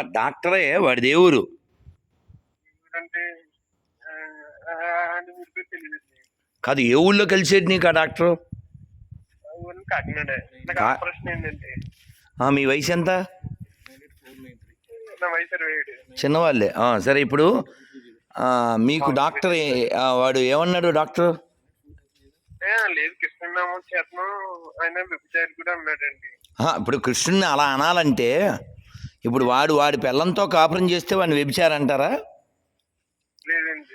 డాక్టరే వాడి దేవురు కాదు ఏ ఊళ్ళో కలిసేది నీకు ఆ డాక్టరు? మీ వయసు ఎంత? చిన్నవాళ్ళే. సరే ఇప్పుడు మీకు డాక్టర్ వాడు ఏమన్నాడు డాక్టర్? లేదు ఇప్పుడు కృష్ణుని అలా అనాలంటే ఇప్పుడు వాడు వాడి పిల్లంతో కాపురం చేస్తే వాడిని వ్యభిచారంటారా?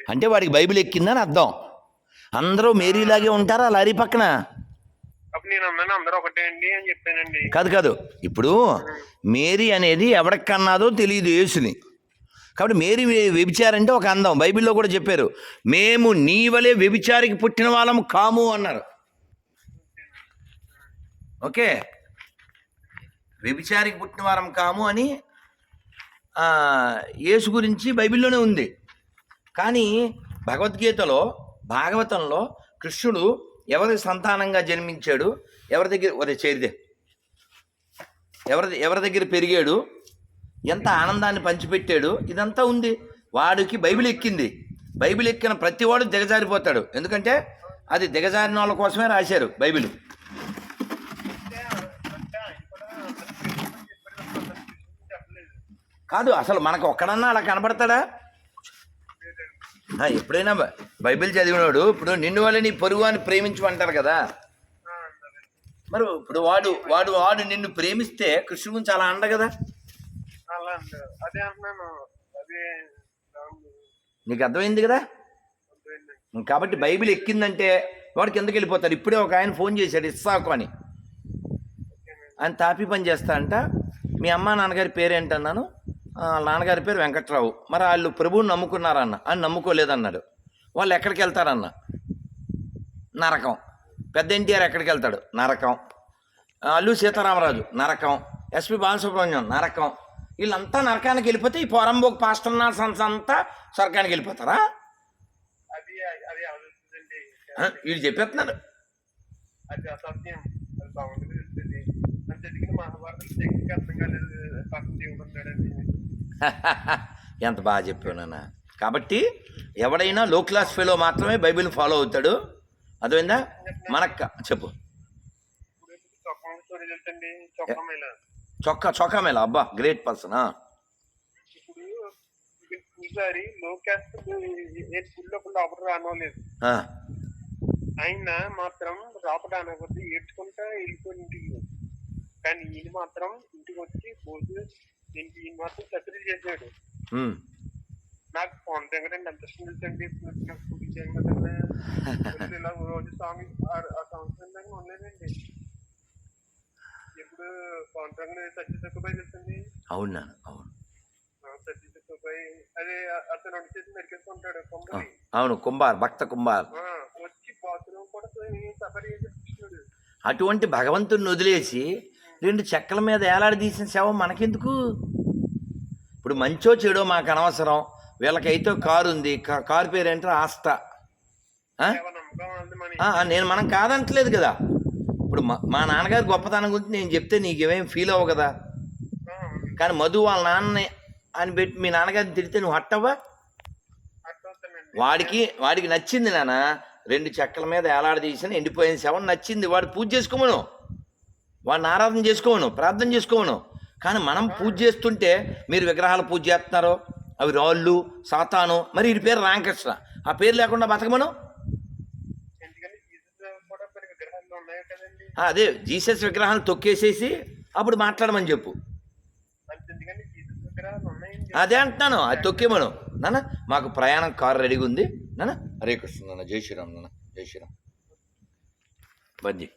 అంటే వాడికి బైబిల్ ఎక్కిందని అర్థం. అందరూ మేరీలాగే ఉంటారా లారీ పక్కన? కాదు కాదు. ఇప్పుడు మేరీ అనేది ఎవరికి కన్నాదో తెలియదు యేసుని. కాబట్టి మేరీ వ్య- వ్యభిచారంటే ఒక అందం. బైబిల్లో కూడా చెప్పారు మేము నీ వలె వ్యభిచారికి పుట్టిన వాళ్ళము కాము అన్నారు. ఓకే? వ్యభిచారికి పుట్టిన వారం కాము అని యేసు గురించి బైబిల్లోనే ఉంది. కానీ భగవద్గీతలో భాగవతంలో కృష్ణుడు ఎవరి సంతానంగా జన్మించాడు ఎవరి దగ్గర ఒరే చేరిదే. ఎవరి ఎవరి దగ్గర పెరిగాడు ఎంత ఆనందాన్ని పంచిపెట్టాడు ఇదంతా ఉంది. వాడికి బైబిల్ ఎక్కింది. బైబిల్ ఎక్కిన ప్రతివాడు దిగజారిపోతాడు. ఎందుకంటే అది దిగజారిన వాళ్ళ కోసమే రాశారు బైబిల్. కాదు అసలు మనకు ఒక్కడన్నా అలా కనబడతాడా? ఎప్పుడైనా బైబిల్ చదివినాడు ఇప్పుడు నిన్ను వల్ల నీ పొరుగు అని ప్రేమించమంటారు కదా. మరి ఇప్పుడు వాడు వాడు వాడు నిన్ను ప్రేమిస్తే కృష్ణుడు గురించి అలా అండ కదా? అదే అంటున్నాను. అదే రాముడు నీకు అర్థమైంది కదా. కాబట్టి బైబిల్ ఎక్కిందంటే వాడు కిందకి వెళ్ళిపోతాడు ఇప్పుడే ఒక ఆయన ఫోన్ చేశాడు ఇస్సాకు అని. ఆయన తాపి పని చేస్తా అంట. మీ అమ్మ నాన్నగారి పేరు ఏంటన్నాను "ఆ, వాళ్ళ నాన్నగారి పేరు వెంకట్రావు. మరి వాళ్ళు ప్రభువుని నమ్ముకున్నారన్న. అని నమ్ముకోలేదన్నాడు. వాళ్ళు ఎక్కడికి వెళ్తారన్న? నరకం. పెద్ద ఎన్టీఆర్ ఎక్కడికి వెళ్తాడు? నరకం. అల్లు సీతారామరాజు నరకం. ఎస్పి బాలసుబ్రహ్మణ్యం నరకం. వీళ్ళంతా నరకానికి వెళ్ళిపోతే ఈ పోరంబోక్ పాస్టర్ సన్స్ అంతా స్వర్గానికి వెళ్ళిపోతారా? వీళ్ళు చెప్పేస్తున్నారు అది అసత్యం. అది బాగుంటుంది తెలుస్తుంది. అని చదివిన మహాభారతం అర్థం కాలేదు ఎంత బాగా చెప్పావు నాన్న. కాబట్టి ఎవడైనా లో క్లాస్ ఫెలో మాత్రమే బైబిల్ ఫాలో అవుతాడు. అర్థమైందా? మనక్క చెప్పు. ఇప్పుడు చొక్కం స్టోరీ చొక్కా చొక్కా మేళ. అబ్బా గ్రేట్ పర్సన్ ఇప్పుడు ఇక్కడ పూజారి లో క్యాస్ట్ ఏ స్కూల్లో లోపల రానోలేదు ఆయన మాత్రం లోపల అనకపోతే ఏడ్చుకుంటా వెళ్ళిపోయి ఇంటికి కానీ ఈయన మాత్రం ఇంటికి వచ్చి భోజనం దీనికి ఈయన మాత్రం చర్చలు చేశాడు. నాకు ఫోన్ దగ్గర ఎంత ఇష్టం తెలుసండి? నాకు పూజ చేయం కదండి రోజు ఇలా రోజు సాంగ్ ఆ సాంగ్స్ వినడానికి ఉండలేదండి ఇప్పుడు కళ్యాణ్ సత్య తక్కువపై తెలుసండి? అవును అవును. సత్య తక్కువపై అదే అతను వంట చేసి మెరికేసుకుంటాడు ఆ, కొమ్మరి అవును కుంభార్ భక్త కుంభార్. వచ్చి బాత్రూమ్ కూడా సఫర్ చేసి అటువంటి భగవంతుడిని వదిలేసి రెండు చెక్కల మీద ఏలాడదీసిన శవం మనకెందుకు? ఇప్పుడు మంచో చెడో మాకు అనవసరం. వీళ్ళకైతే కారు ఉంది కారు పేరు ఏంటో ఆస్తా నేను మనం కాదంటలేదు కదా. ఇప్పుడు మా నాన్నగారి గొప్పతనం గురించి నేను చెప్తే నీకేమేం ఫీల్ అవ్వవు కదా. కానీ మధు వాళ్ళ నాన్నని అని పెట్టి మీ నాన్నగారిని తిడితే నువ్వు హట్టవా వాడికి వాడికి నచ్చింది నాన్న. రెండు చెక్కల మీద ఏలాడదీసిన ఎండిపోయిన శవం నచ్చింది. వాడు పూజ చేసుకోమను. వాడిని ఆరాధన చేసుకోమను ప్రార్థన చేసుకోమను కానీ మనం పూజ చేస్తుంటే మీరు విగ్రహాలు పూజ చేస్తున్నారు అవి రాళ్ళు సాతాను మరి వీడి పేరు రామకృష్ణ. ఆ పేరు లేకుండా బతకమను? అదే జీసస్ విగ్రహాలు తొక్కేసేసి అప్పుడు మాట్లాడమని చెప్పు. అదే అంటున్నాను అది తొక్కేమను. నాన్న మాకు ప్రయాణం కారు రెడీగా ఉంది. నాన్న హరే కృష్ణ నాన్న జై శ్రీరామ్ నాన్న జై శ్రీరామ్. బందీ